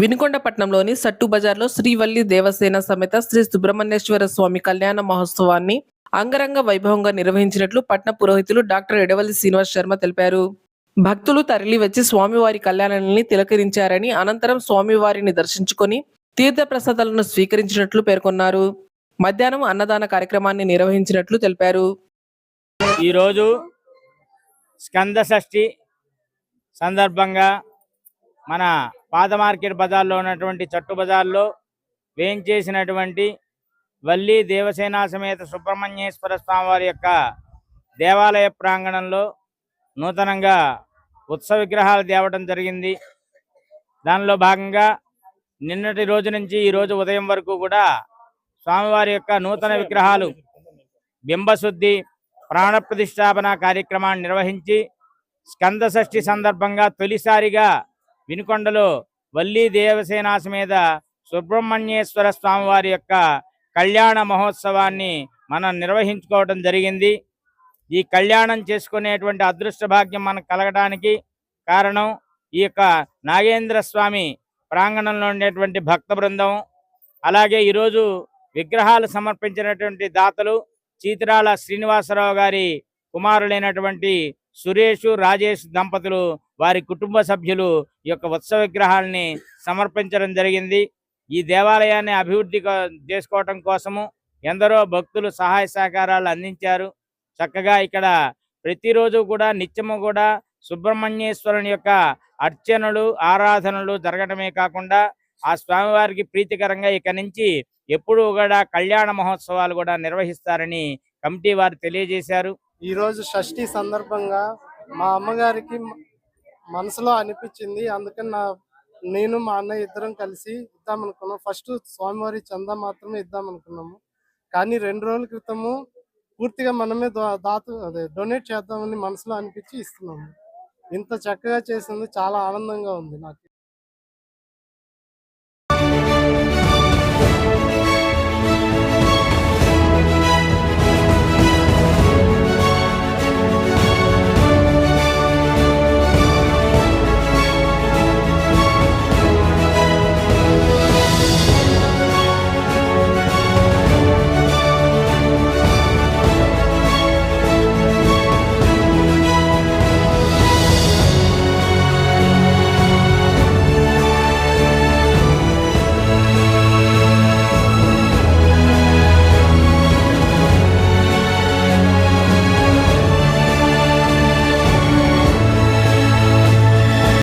వినుకొండపట్నంలోని సట్టు బజార్లో శ్రీవల్లి దేవసేన సమేత శ్రీ సుబ్రహ్మణ్యేశ్వర స్వామి కళ్యాణ మహోత్సవాన్ని అంగరంగ వైభవంగా నిర్వహించినట్లు పట్న పురోహితులు డాక్టర్ ఎడవల్లి శ్రీనివాస్ శర్మ తెలిపారు. భక్తులు తరలి వచ్చి స్వామివారి కళ్యాణాన్ని తిలకరించారని అనంతరం స్వామివారిని దర్శించుకొని తీర్థ ప్రసాదాలను స్వీకరించినట్లు పేర్కొన్నారు. మధ్యాహ్నం అన్నదాన కార్యక్రమాన్ని నిర్వహించినట్లు తెలిపారు. ఈరోజు స్కంద షష్ఠి సందర్భంగా మన పాత మార్కెట్ బజార్లో ఉన్నటువంటి చట్టు బజార్లో వేయించేసినటువంటి వల్లి దేవసేన సమేత సుబ్రహ్మణ్యేశ్వర స్వామివారి యొక్క దేవాలయ ప్రాంగణంలో నూతనంగా ఉత్సవ విగ్రహాలు తేవడం జరిగింది. దానిలో భాగంగా నిన్నటి రోజు నుంచి ఈ రోజు ఉదయం వరకు కూడా స్వామివారి యొక్క నూతన విగ్రహాలు బింబశుద్ధి ప్రాణ ప్రతిష్టాపన కార్యక్రమాన్ని నిర్వహించి స్కంద షష్ఠి సందర్భంగా తొలిసారిగా వినుకొండలో వల్లీ దేవసేనాస మీద సుబ్రహ్మణ్యేశ్వర స్వామివారి యొక్క కళ్యాణ మహోత్సవాన్ని మనం నిర్వహించుకోవడం జరిగింది. ఈ కళ్యాణం చేసుకునేటువంటి అదృష్ట భాగ్యం మనకు కలగడానికి కారణం ఈ యొక్క నాగేంద్ర స్వామి ప్రాంగణంలో ఉండేటువంటి భక్త బృందం. అలాగే ఈరోజు విగ్రహాలు సమర్పించినటువంటి దాతలు చీతిరాల శ్రీనివాసరావు గారి కుమారులైనటువంటి సురేష్ రాజేష్ దంపతులు వారి కుటుంబ సభ్యులు ఈ యొక్క ఉత్సవ విగ్రహాలని సమర్పించడం జరిగింది. ఈ దేవాలయాన్ని అభివృద్ధి చేసుకోవటం కోసము ఎందరో భక్తులు సహాయ సహకారాలు అందించారు. చక్కగా ఇక్కడ ప్రతిరోజు కూడా నిత్యము కూడా సుబ్రహ్మణ్యేశ్వరుని యొక్క అర్చనలు ఆరాధనలు జరగడమే కాకుండా ఆ స్వామివారికి ప్రీతికరంగా ఇక నుంచి ఎప్పుడూ కూడా కళ్యాణ మహోత్సవాలు కూడా నిర్వహిస్తారని కమిటీ వారు తెలియజేశారు. ఈ రోజు షష్ఠి సందర్భంగా మా అమ్మగారికి మనసులో అనిపించింది. అందుకని నా నేను మా అన్నయ్య ఇద్దరం కలిసి ఇద్దాం అనుకున్నాం. ఫస్ట్ స్వామివారి చందా మాత్రమే ఇద్దాం అనుకున్నాము. కానీ రెండు రోజుల క్రితము పూర్తిగా మనమే దా- దాతు అదే డొనేట్ చేద్దామని మనసులో అనిపించి ఇస్తున్నాము. ఇంత చక్కగా చేసింది. చాలా ఆనందంగా ఉంది నాకు.